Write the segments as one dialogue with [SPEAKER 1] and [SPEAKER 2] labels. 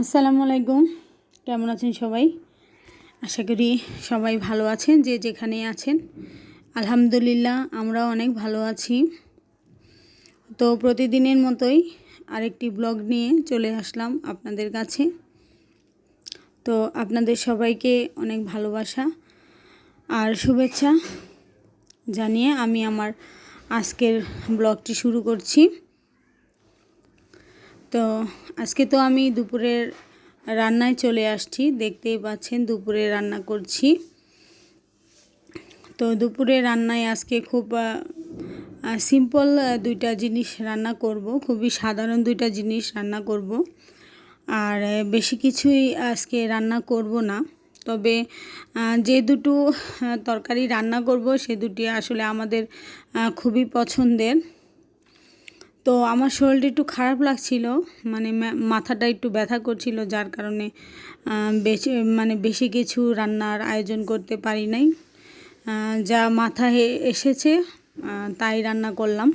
[SPEAKER 1] আসসালামু আলাইকুম। কেমন আছেন সবাই? আশা করি সবাই ভালো আছেন, যে যেখানে আছেন। আলহামদুলিল্লাহ, আমরাও অনেক ভালো আছি। তো প্রতিদিনের মতোই আরেকটি ব্লগ নিয়ে চলে আসলাম আপনাদের কাছে। তো আপনাদের সবাইকে অনেক ভালোবাসা আর শুভেচ্ছা জানিয়ে আমি আমার আজকের ব্লগটি শুরু করছি। তো আজকে তো আমি দুপুরের রান্নায় চলে আসছি, দেখতেই পাচ্ছেন দুপুরে রান্না করছি। তো দুপুরে রান্নায় আজকে খুব সিম্পল দুইটা জিনিস রান্না করব, খুবই সাধারণ দুইটা জিনিস রান্না করব। আর বেশি কিছুই আজকে রান্না করব না, তবে যে দুটো তরকারি রান্না করব সে দুটি আসলে আমাদের খুবই পছন্দের। তো আমার শরীরটা একটু খারাপ লাগছিল মানে মাথাটা একটু ব্যথা করছিল, যার কারণে বেশি মানে বেশি কিছু রান্নার আয়োজন করতে পারি নাই। যা মাথায় এসেছে তাই রান্না করলাম।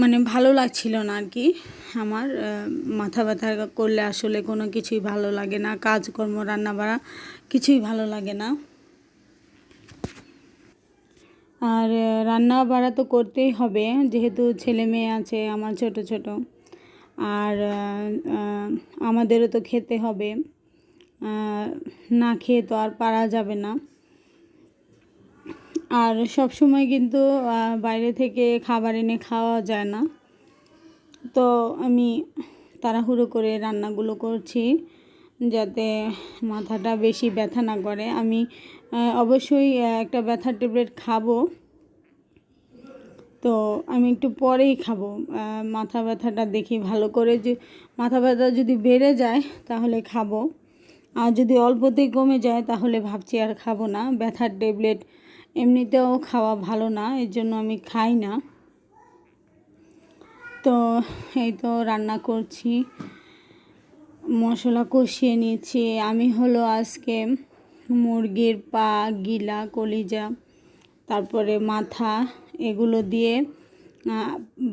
[SPEAKER 1] মানে ভালো লাগছিল না আর কি, আমার মাথা ব্যথা করলে আসলে কোনো কিছুই ভালো লাগে না, কাজকর্ম রান্না বাড়া কিছুই ভালো লাগে না। আর রান্না বাড়া তো করতেই হবে, যেহেতু ছেলে মেয়ে আছে, আমার ছোট ছোট। আর আমাদেরও তো খেতে হবে। না খেয়ে তো আর পারা যাবে না। আর সব সময় কিন্তু বাইরে থেকে খাবার এনে খাওয়া যায় না। তো আমি তাড়াহুড়ো করে রান্নাগুলো করছি। যাতে মাথাটা বেশি ব্যথা না করে। আমি অবশ্যই একটা ব্যথার ট্যাবলেট খাব। তো আমি একটু পরেই খাব। মাথা ব্যথাটা দেখি ভালো করে যে, মাথা ব্যথা যদি বেড়ে যায় তাহলে খাব। আর যদি অল্পতেই কমে যায় তাহলে ভাবছি আর খাব না। ব্যথার ট্যাবলেট এমনিতেও খাওয়া ভালো না, এর জন্য আমি খাই না। তো এই তো রান্না করছি। মশলা কষিয়ে নিয়েছি। আমি হলো আজকে মুরগির পা, গিলা, কলিজা, তারপরে মাথা এগুলো দিয়ে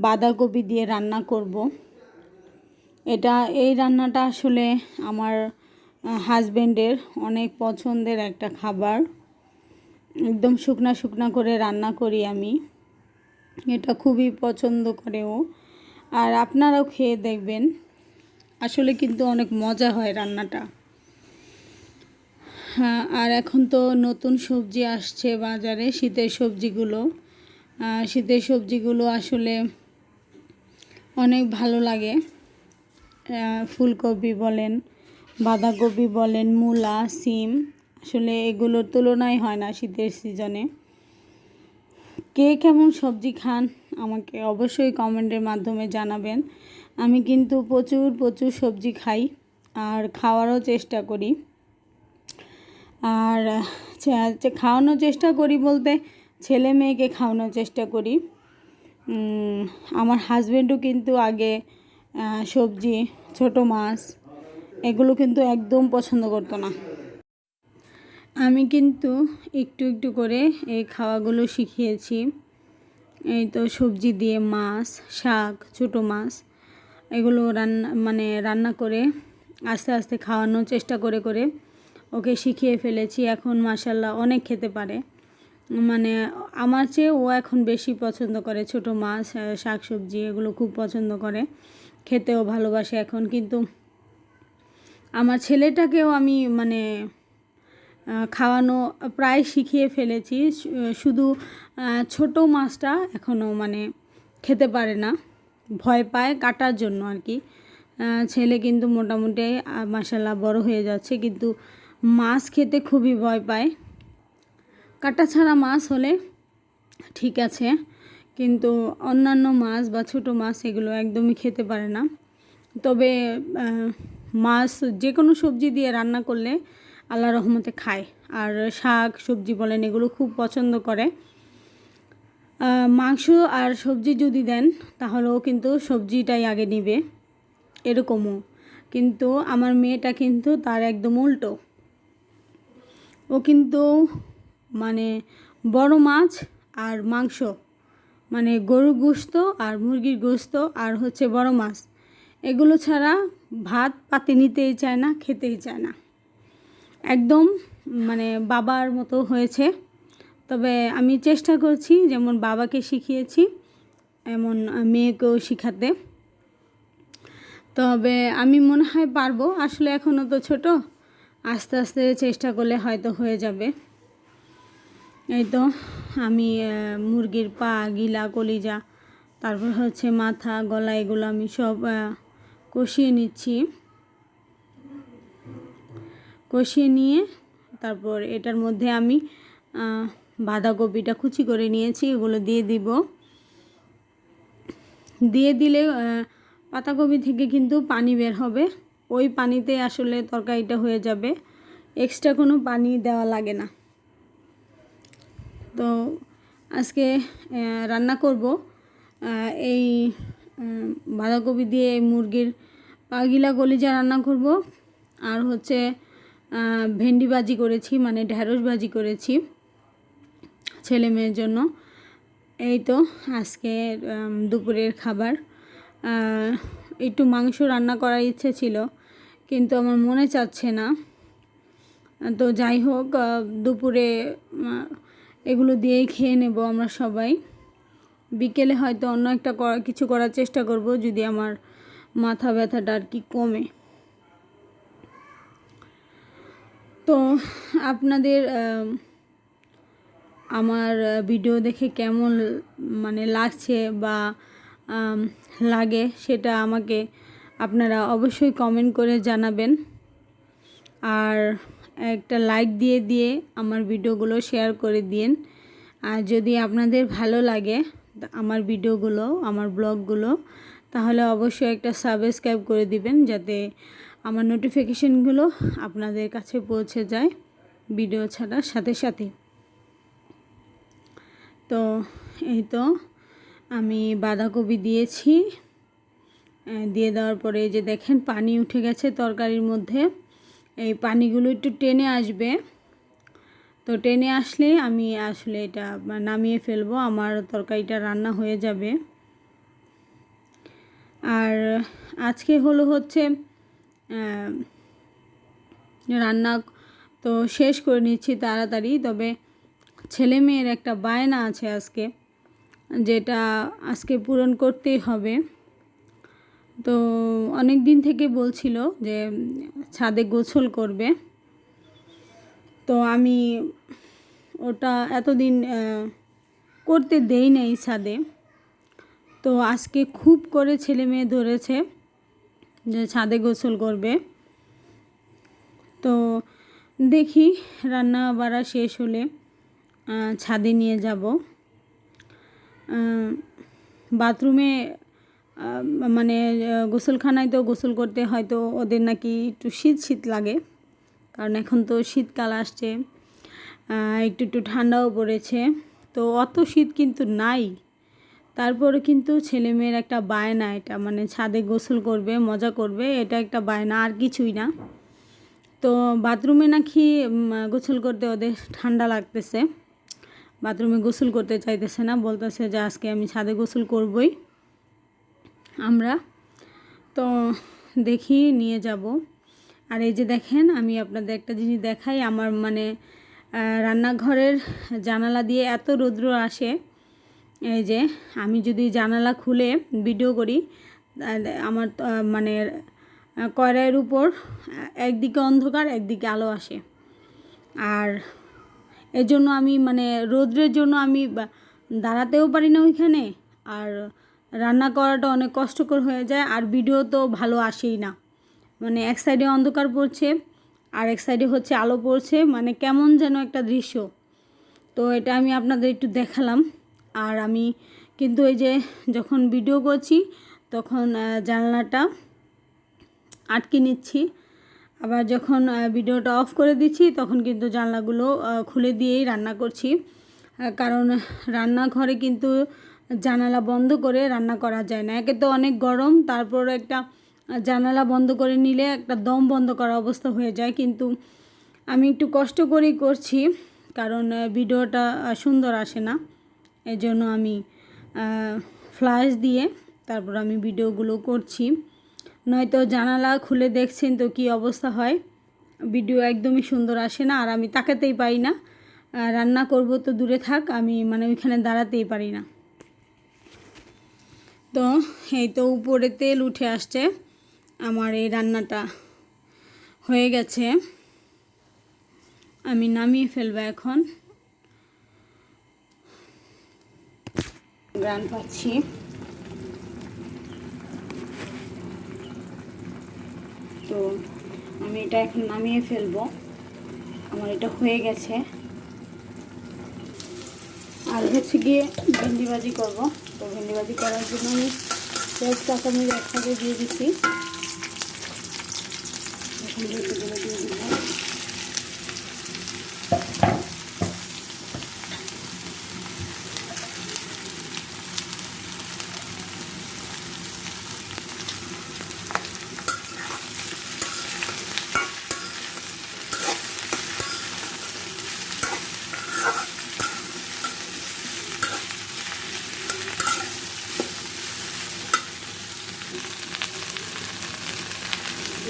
[SPEAKER 1] বাঁধাকপি দিয়ে রান্না করব। এটা, এই রান্নাটা আসলে আমার হাজব্যান্ডের অনেক পছন্দের একটা খাবার। একদম শুকনা শুকনা করে রান্না করি আমি। এটা খুবই পছন্দ করে ও। আর আপনারাও খেয়ে দেখবেন। আসলে কিন্তু অনেক মজা হয় রান্নাটা। হ্যাঁ আর এখন তো নতুন সবজি আসছে বাজারে শীতের সবজিগুলো। শীতের সবজিগুলো আসলে অনেক ভালো লাগে। ফুলকপি বলেন, বাঁধাকপি বলেন, মূলা, সিম, আসলে এগুলোর তুলনাই হয় না শীতের সিজনে। কে কেমন সবজি খান আমাকে অবশ্যই কমেন্টের মাধ্যমে জানাবেন। আমি কিন্তু প্রচুর প্রচুর সবজি খাই আর খাওয়ারও চেষ্টা করি। আর খাওয়ানোর চেষ্টা করি বলতে ছেলে মেয়েকে খাওয়ানোর চেষ্টা করি। আমার হাজব্যান্ডও কিন্তু আগে সবজি, ছোট মাছ এগুলো কিন্তু একদম পছন্দ করতো না। আমি কিন্তু একটু একটু করে এই খাওয়াগুলো শিখিয়েছি। এই তো সবজি দিয়ে মাছ, শাক, ছোটো মাছ এগুলো রান্না মানে রান্না করে আস্তে আস্তে খাওয়ানোর চেষ্টা করে করে ওকে শিখিয়ে ফেলেছি। এখন মাসাল্লাহ অনেক খেতে পারে। মানে আমার চেয়ে ও এখন বেশি পছন্দ করে ছোট মাছ শাক সবজি এগুলো খুব পছন্দ করে। খেতেও ভালোবাসে এখন। কিন্তু আমার ছেলেটাকেও আমি মানে খাওয়ানো প্রায় শিখিয়ে ফেলেছি। শুধু ছোট মাছটা এখনও মানে খেতে পারে না। ভয় পায় কাটার জন্য আর কি। ছেলে কিন্তু মোটামুটি মাসাল্লাহ বড় হয়ে যাচ্ছে, কিন্তু মাছ খেতে খুবই ভয় পায়। কাটা ছাড়া মাছ হলে ঠিক আছে, কিন্তু অন্যান্য মাছ বা ছোটো মাছ এগুলো একদমই খেতে পারে না। তবে মাছ যে কোনো সবজি দিয়ে রান্না করলে আল্লাহ রহমতে খায়। আর শাক, সবজি বলেন, এগুলো খুব পছন্দ করে। মাংস আর সবজি যদি দেন, তাহলেও কিন্তু সবজিটাই আগে নিবে। এরকমও। কিন্তু আমার মেয়েটা কিন্তু তার একদম উল্টো। ও কিন্তু মানে বড় মাছ আর মাংস। মানে গরুর গোস্ত আর মুরগির গোস্ত আর হচ্ছে বড় মাছ। এগুলো ছাড়া ভাত পাতে নিতেই চায় না, খেতেই চায় না। একদম মানে বাবার মতো হয়েছে। তবে আমি চেষ্টা করছি যেমন বাবাকে শিখিয়েছি, এমন মেয়েকেও শিখাতে। তবে আমি মনে হয় পারব, আসলে এখনও তো ছোট, আস্তে আস্তে চেষ্টা করলে হয়তো হয়ে যাবে। এই তো আমি মুরগির পা, গিলা, কলিজা, তারপর হচ্ছে মাথা, গলা, এগুলো আমি সব কষিয়ে নিচ্ছি। কষিয়ে নিয়ে তারপর এটার মধ্যে আমি বাঁধাকপিটা কুচি করে নিয়েছি, এগুলো দিয়ে দিব। দিয়ে দিলে পাতাকপি থেকে কিন্তু পানি বের হবে। ওই পানিতে আসলে তরকারিটা হয়ে যাবে। এক্সট্রা কোনো পানি দেওয়া লাগে না। তো আজকে রান্না করব। এই বাঁধাকপি দিয়ে মুরগির পাগিলা গলিজা রান্না করব। আর হচ্ছে ভেন্ডি ভাজি করেছি মানে ঢ্যাঁড়স ভাজি করেছি। ছেলে মেয়ের জন্য। এই তো আজকে দুপুরের খাবার। একটু মাংস রান্না করার ইচ্ছে ছিল, কিন্তু আমার মনে চাচ্ছে না। তো যাই হোক দুপুরে এগুলো দিয়েই খেয়ে নেব আমরা সবাই। বিকেলে হয়তো অন্য একটা করা- কিছু করার চেষ্টা করব, যদি আমার মাথা ব্যথাটা আর কি কমে। তো আপনাদের আমার ভিডিও দেখে কেমন মানে লাগছে বা লাগে সেটা আমাকে আপনারা অবশ্যই কমেন্ট করে জানাবেন। আর একটা লাইক দিয়ে দিয়ে আমার ভিডিওগুলো শেয়ার করে দিন। আর যদি আপনাদের ভালো লাগে আমার ভিডিওগুলো আমার ব্লগগুলো তাহলে অবশ্যই একটা সাবস্ক্রাইব করে দিবেন যাতে আমার নোটিফিকেশনগুলো আপনাদের কাছে পৌঁছে যায় ভিডিও ছাড়ার সাথে সাথে। তো এই তো আমি বাঁধাকপি দিয়েছি। দিয়ে দেওয়ার পরে যে দেখেন পানি উঠে গেছে তরকারির মধ্যে। এই পানিগুলো একটু টেনে আসবে। তো টেনে আসলে আমি আসলে এটা নামিয়ে ফেলব, আমার তরকারিটা রান্না হয়ে যাবে। আর আজকে হলো হচ্ছে রান্না তো শেষ করে নিচ্ছি তাড়াতাড়ি, তবে ছেলে মেয়ের একটা বায়না আছে আজকে, যেটা আজকে পূরণ করতেই হবে। তো অনেক দিন থেকে বলছিল যে ছাদে গোসল করবে। তো আমি ওটা এতদিন করতে দেই নাই ছাদে। তো আজকে খুব করে ছেলে মেয়ে ধরেছে যে ছাদে গোসল করবে। তো দেখি রান্না বাড়া শেষ হলে ছাদে নিয়ে যাব। বাথরুমে মানে গোসলখানায় তো গোসল করতে হয়তো ওদের নাকি একটু শীত শীত লাগে, কারণ এখন তো শীতকাল আসছে। একটু একটু ঠান্ডাও পড়েছে। তো অত শীত কিন্তু নাই। তারপরে কিন্তু ছেলেমেয়ের একটা বায়না এটা মানে ছাদে গোসল করবে, মজা করবে, এটা একটা বায়না, আর কিছুই না। তো বাথরুমে নাকি গোসল করতে ওদের ঠান্ডা লাগতেছে। বাথরুমে গোসল করতে চাইতেছে না বলতেছে যে আজকে আমি ছাদে গোসল করবই। আমরা তো দেখি নিয়ে যাব। আর এই যে দেখেন আমি আপনাদের একটা জিনিস দেখাই আমার মানে রান্নাঘরের জানালা দিয়ে এত রৌদ্র আসে এই যে আমি যদি জানালা খুলে ভিডিও করি আমার মানে আহ, কয়রার উপর একদিকে অন্ধকার একদিকে আলো আসে। আর এর জন্য আমি মানে রৌদ্রের জন্য আমি দাঁড়াতেও পারি না ওইখানে। আর রান্না করাটা অনেক কষ্টকর হয়ে যায়, আর ভিডিও তো ভালো আসেই না। মানে এক সাইডে অন্ধকার পড়ছে, আর এক সাইডে হচ্ছে আলো পড়ছে মানে কেমন যেন একটা দৃশ্য। তো এটা আমি আপনাদের একটু দেখালাম। আর আমি কিন্তু এই যে যখন ভিডিও করছি, তখন জানলাটা আটকে নিচ্ছি। আবার যখন ভিডিওটা অফ করে দিচ্ছি, তখন কিন্তু জানলাগুলো খুলে দিয়েই রান্না করছি। কারণ রান্নাঘরে কিন্তু জানালা বন্ধ করে রান্না করা যায় না। একে তো অনেক গরম, তারপর একটা জানালা বন্ধ করে নিলে একটা দম বন্ধ করা অবস্থা হয়ে যায়। কিন্তু আমি একটু কষ্ট করেই করছি, কারণ ভিডিওটা সুন্দর আসে না। এই জন্য আমি ফ্ল্যাশ দিয়ে তারপর আমি ভিডিওগুলো করছি। নয়তো জানালা খুলে দেখছেন তো কি অবস্থা হয়। ভিডিও একদমই সুন্দর আসে না, আর আমি তাকাতেই পারি না। রান্না করব তো দূরে থাক, আমি মানে ওইখানে দাঁড়াতেই পারি না। তো এই তো উপরে তেল উঠে আসছে, আমার এই রান্নাটা হয়ে গেছে। আমি নামিয়ে ফেলব এখন। গ্রান পাচ্ছি। তো আমি এটা এখন নামিয়ে ফেলব। আমার এটা হয়ে গেছে। আর হচ্ছে গিয়ে ভেন্ডিবাজি করব। তো ভেন্ডিবাজি করার জন্য আমি পেঁয়াজ কাঁচামরিচ একসাথে দিয়ে দিচ্ছি। এখন দিয়ে দিব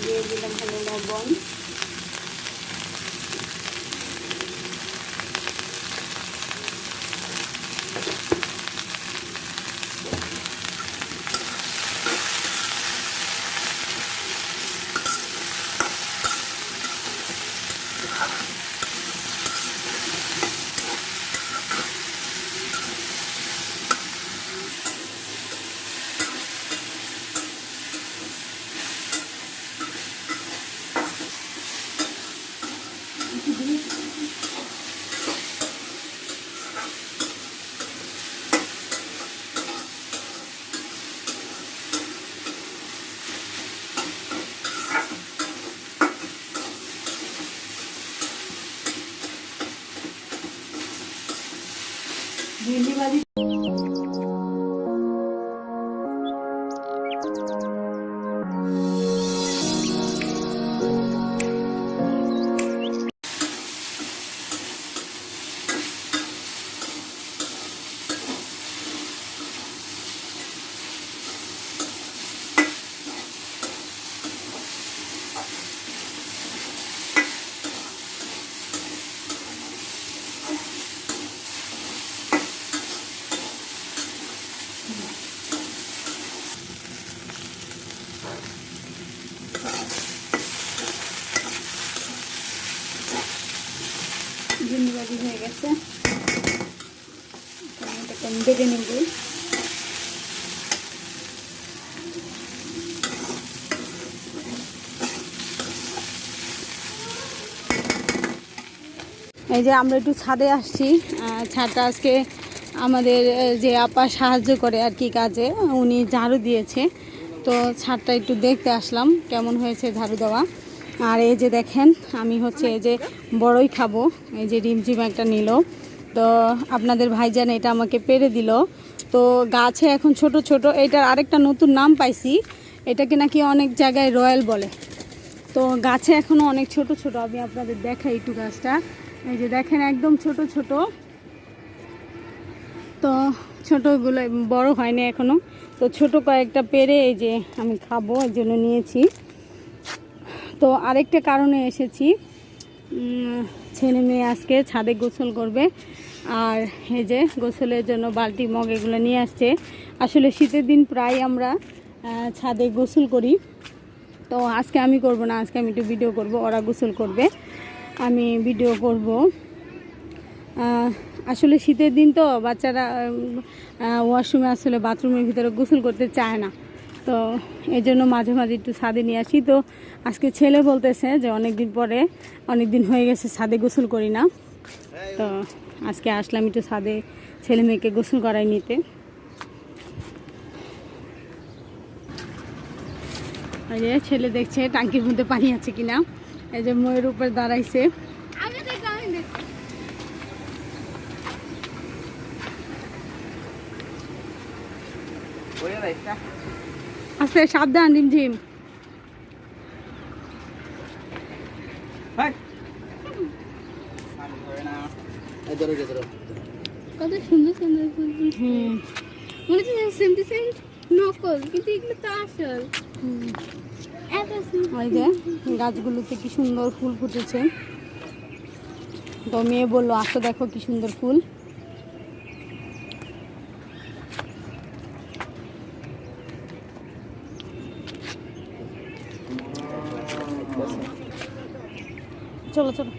[SPEAKER 1] দিয়ে দিলাম হলো লবণ ভেন্ডি ভাজি ভেন্ডি ভাজি হয়ে গেছে এখন এটাকে আমি বেটে নেব এই যে আমরা একটু ছাদে আসছি। ছাদটা আজকে আমাদের যে আপা সাহায্য করে আর কি কাজে, উনি ঝাড়ু দিয়েছে। তো ছাদটা একটু দেখতে আসলাম, কেমন হয়েছে ঝাড়ু দেওয়া। আর এই যে দেখেন, আমি হচ্ছে এই যে বড়ই খাব, এই যে রিমঝিম একটা নিল। তো আপনাদের ভাইজান এটা আমাকে পেরে দিল। তো গাছে এখন ছোট ছোট, এটার আরেকটা নতুন নাম পাইছি, এটাকে নাকি অনেক জায়গায় রয়্যাল বলে। তো গাছে এখনও অনেক ছোট ছোট, আমি আপনাদের দেখাই একটু গাছটা। এই যে দেখেন একদম ছোট ছোট। তো ছোটোগুলো বড় হয়নি এখনও তো ছোট কয়েকটা পেরে এই যে আমি খাব এর জন্য নিয়েছি। তো আরেকটা কারণে এসেছি। ছেলে মেয়ে আজকে ছাদে গোসল করবে। আর এই যে গোসলের জন্য বালতি, মগ এগুলো নিয়ে আসছে। আসলে শীতের দিন প্রায় আমরা ছাদে গোসল করি। তো আজকে আমি করব না, আজকে আমি একটু ভিডিও করব, ওরা গোসল করবে। আমি ভিডিও করব। আসলে শীতের দিন তো বাচ্চারা ওয়াশরুমে আসলে বাথরুমের ভিতরে গোসল করতে চায় না। তো এই জন্য মাঝে মাঝে একটু ছাদে নিয়ে আসি। তো আজকে ছেলে বলতেছে যে অনেক দিন পরে অনেক দিন হয়ে গেছে ছাদে গোসল করি না। তো আজকে আসলাম একটু ছাদে ছেলে মেয়েকে গোসল করাই নিতে। ছেলে দেখছে, টাঙ্কির মধ্যে পানি আছে কিনা। এই যে ময়ের উপর দাঁড়াইছে।
[SPEAKER 2] আমি দেখো আমি দেখো
[SPEAKER 1] আস্তে সাবধান রিমঝিম।
[SPEAKER 2] কত সুন্দর সুন্দর মনে হচ্ছে সেম টু সেম নকল কিন্তু এগুলো তো আসল।
[SPEAKER 1] ওই যে, গাছগুলোতে কি সুন্দর ফুল ফুটেছে। তো মেয়ে বলল, আসো দেখো কি সুন্দর ফুল। চলো চলো।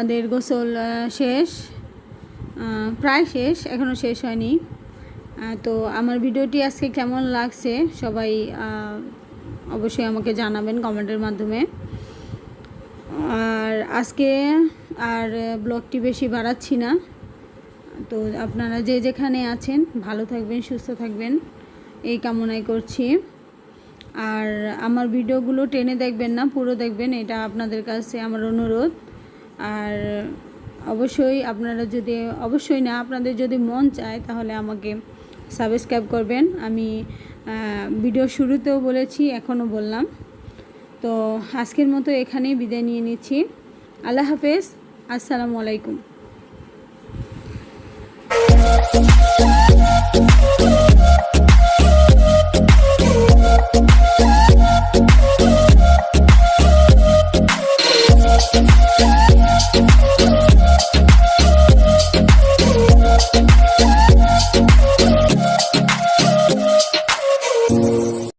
[SPEAKER 1] আমাদের গোসল শেষ প্রায় শেষ এখনও শেষ হয়নি। তো আমার ভিডিওটি আজকে কেমন লাগছে সবাই অবশ্যই আমাকে জানাবেন কমেন্টের মাধ্যমে। আর আজকে আর ব্লগটি বেশি বাড়াচ্ছি না। তো আপনারা যে যেখানে আছেন, ভালো থাকবেন, সুস্থ থাকবেন, এই কামনাই করছি। আর আমার ভিডিওগুলো টেনে দেখবেন না, পুরো দেখবেন, এটা আপনাদের কাছে আমার অনুরোধ। আর অবশ্যই আপনারা যদি, অবশ্যই না, আপনাদের যদি মন চায় তাহলে আমাকে সাবস্ক্রাইব করবেন। আমি ভিডিও শুরুতেও বলেছি, এখনও বললাম। তো আজকের মতো এখানেই বিদায় নিয়ে নিচ্ছি। আল্লাহ হাফেজ। আসসালামু আলাইকুম।